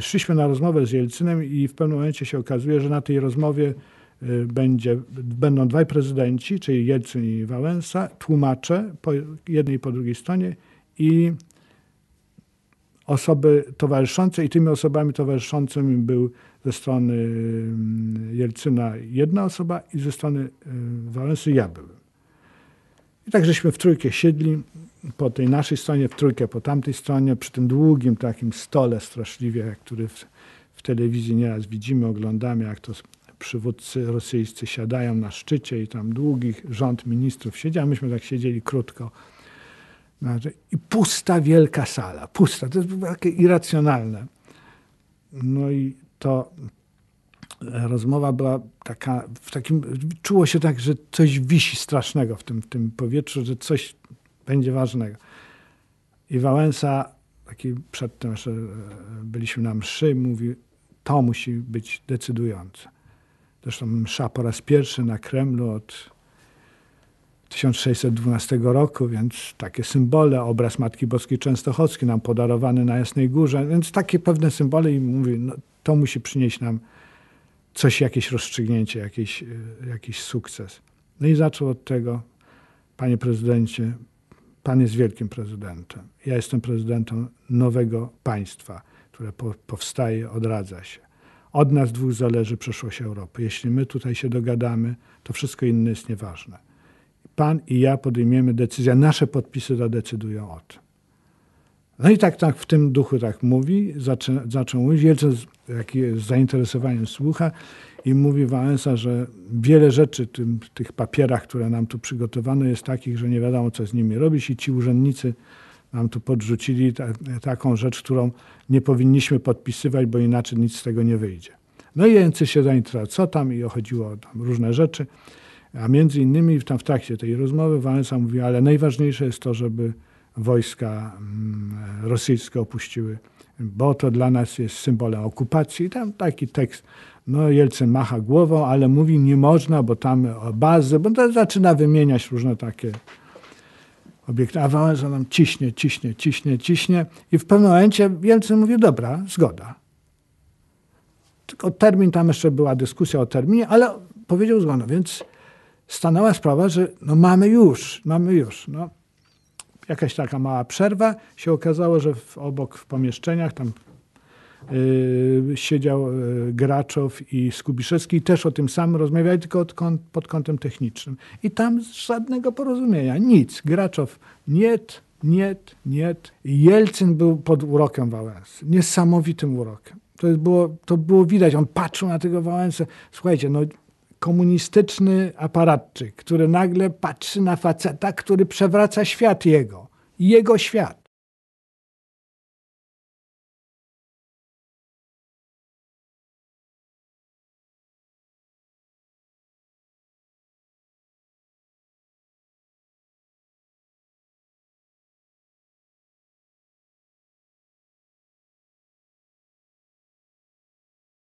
szliśmy na rozmowę z Jelcynem i w pewnym momencie się okazuje, że na tej rozmowie y, będzie, będą dwaj prezydenci, czyli Jelcyn i Wałęsa, tłumacze po jednej i po drugiej stronie i osoby towarzyszące i tymi osobami towarzyszącymi był ze strony mm, Jelcyna jedna osoba i ze strony y, Wałęsy ja byłem. I tak żeśmy w trójkę siedli po tej naszej stronie, w trójkę po tamtej stronie, przy tym długim takim stole straszliwie, który w, w telewizji nieraz widzimy, oglądamy, jak to przywódcy rosyjscy siadają na szczycie i tam długich rząd ministrów siedzi, a myśmy tak siedzieli krótko. I pusta wielka sala, pusta, to jest takie irracjonalne. No i to rozmowa była taka, w takim, czuło się tak, że coś wisi strasznego w tym, w tym powietrzu, że coś będzie ważnego. I Wałęsa, taki przedtem jeszcze e, byliśmy na mszy, mówi, to musi być decydujące. Zresztą msza po raz pierwszy na Kremlu od 1612 roku, więc takie symbole, obraz Matki Boskiej Częstochowskiej nam podarowany na Jasnej Górze, więc takie pewne symbole i mówi, no, to musi przynieść nam coś, jakieś rozstrzygnięcie, jakiś, e, jakiś sukces. No i zaczął od tego, panie prezydencie, pan jest wielkim prezydentem. Ja jestem prezydentem nowego państwa, które po, powstaje, odradza się. Od nas dwóch zależy przyszłość Europy. Jeśli my tutaj się dogadamy, to wszystko inne jest nieważne. Pan i ja podejmiemy decyzję, nasze podpisy zadecydują o tym. No i tak, tak w tym duchu tak mówi, zaczę, zaczął mówić, Jelcyn z, zainteresowaniem słucha i mówi Wałęsa, że wiele rzeczy tym, w tych papierach, które nam tu przygotowano jest takich, że nie wiadomo co z nimi robić i ci urzędnicy nam tu podrzucili ta, taką rzecz, którą nie powinniśmy podpisywać, bo inaczej nic z tego nie wyjdzie. No i Jęcy się zainteresował, co tam i chodziło o różne rzeczy, a między innymi tam w trakcie tej rozmowy Wałęsa mówi, ale najważniejsze jest to, żeby wojska mm, rosyjskie opuściły, bo to dla nas jest symbolem okupacji. Tam taki tekst, no Jelcyn macha głową, ale mówi nie można, bo tam bazy, bo to zaczyna wymieniać różne takie obiekty. A Wałęsa nam ciśnie, ciśnie, ciśnie, ciśnie i w pewnym momencie Jelcyn mówi, dobra, zgoda. Tylko termin, tam jeszcze była dyskusja o terminie, ale powiedział zgoda, więc stanęła sprawa, że no mamy już, mamy już. No, jakaś taka mała przerwa. Się okazało, że w, obok w pomieszczeniach tam yy, siedział yy, Graczow i Skubiszewski i też o tym samym rozmawiali, tylko od, pod kątem technicznym. I tam żadnego porozumienia, nic. Graczow niet, niet, niet. Jelcyn był pod urokiem Wałęsy. Niesamowitym urokiem. To było, to było widać. On patrzył na tego Wałęsę. Słuchajcie, no komunistyczny aparatczyk, który nagle patrzy na faceta, który przewraca świat jego. Jego świat.